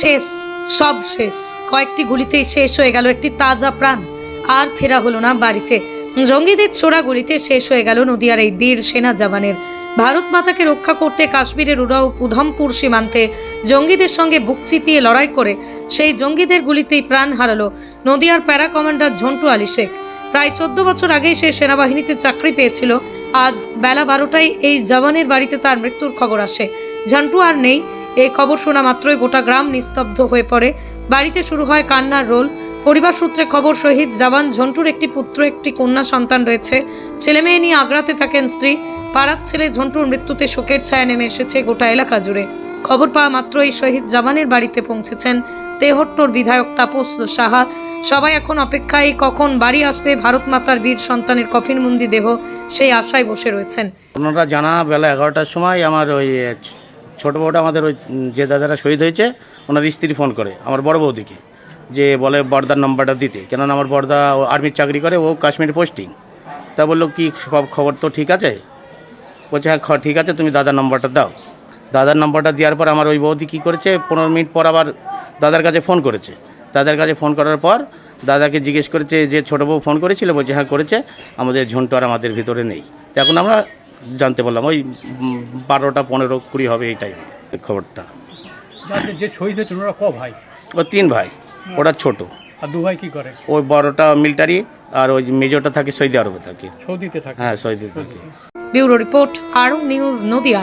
শেষ, সব শেষ। কয়েকটি গুলিতেই শেষ হয়ে গেল একটি তাজা প্রাণ। আর ফেরা হলো না বাড়িতে। জঙ্গিদের ছোড়া গুলিতে শেষ হয়ে গেল নদিয়ার এই বীর সেনা জওয়ানের। ভারত মাতাকে রক্ষা করতে কাশ্মীরের উড়াও উধমপুর সীমান্তে জঙ্গিদের সঙ্গে বুক চিতিয়ে লড়াই করে সেই জঙ্গিদের গুলিতেই প্রাণ হারালো নদিয়ার প্যারা কমান্ডার ঝন্টু আলী শেখ। প্রায় চোদ্দ বছর আগেই সে সেনাবাহিনীতে চাকরি পেয়েছিল। আজ বেলা বারোটায় এই জওয়ানের বাড়িতে তার মৃত্যুর খবর আসে। ঝন্টু আর নেই। এই খবর শোনা মাত্রই গোটা গ্রাম নিস্তব্ধ হয়ে পড়ে। বাড়িতে শুরু হয় কান্নার রোল। পরিবার সূত্রে খবর, শহীদ জাবান ঝন্টুর একটি পুত্র, একটি কন্যা সন্তান রয়েছে। ছেলে মেয়ে নিয়ে আগ্রাতে থাকেন স্ত্রী। পাড়ার ছেলে ঝন্টুর মৃত্যুতে শোকের ছায়া নেমে এসেছে গোটা এলাকা জুড়ে। খবর পাওয়া মাত্রই শহীদ জওয়ানের বাড়িতে পৌঁছেছেন তেহট্টর বিধায়ক তাপস সাহা। সবাই এখন অপেক্ষায়, কখন বাড়ি আসবে ভারত মাতার বীর সন্তানের কফিনবন্দি দেহ, সেই আশায় বসে রয়েছেন। জানা বেলা এগারোটার সময় আমার ওই ছোট বউটা আমাদের ওই যে দাদারা শহীদ হয়েছে, ওনার স্ত্রী ফোন করে, আমার বড় বৌদিকে যে বলে বর্দার নাম্বারটা দিতে। কেননা আমার বর্দা আর্মির চাকরি করে, ও কাশ্মীর পোস্টিং। তা বলল, কি সব খবর তো ঠিক আছে? বলছে হ্যাঁ ঠিক আছে, তুমি দাদার নাম্বারটা দাও। দাদার নাম্বারটা দেওয়ার পর আমার ওই বৌদি কী করেছে, পনেরো মিনিট পর আবার দাদার কাছে ফোন করেছে। দাদার কাছে ফোন করার পর দাদাকে জিজ্ঞেস করেছে, যে ছোটো বউ ফোন করেছিল? বলছে হ্যাঁ করেছে। আমাদের ঝন্টু আর আমাদের ভিতরে নেই। এখন আমরা জানতে পারলাম। ওই বারোটা পনেরো কুড়ি হবে এই টাইম খবরটা। যে শহীদ হয়েছেন ওরা ক ভাই? ও তিন ভাই ওরা ছোট। আর দু ভাই কি করে? ওই বড়টা মিলিটারি আর ওই মেজরটা থাকে সৌদি আরবে থাকে। সৌদিতে থাকে। হ্যাঁ সৌদিতে থাকে। ব্যুরো রিপোর্ট আরং নিউজ নদিয়া।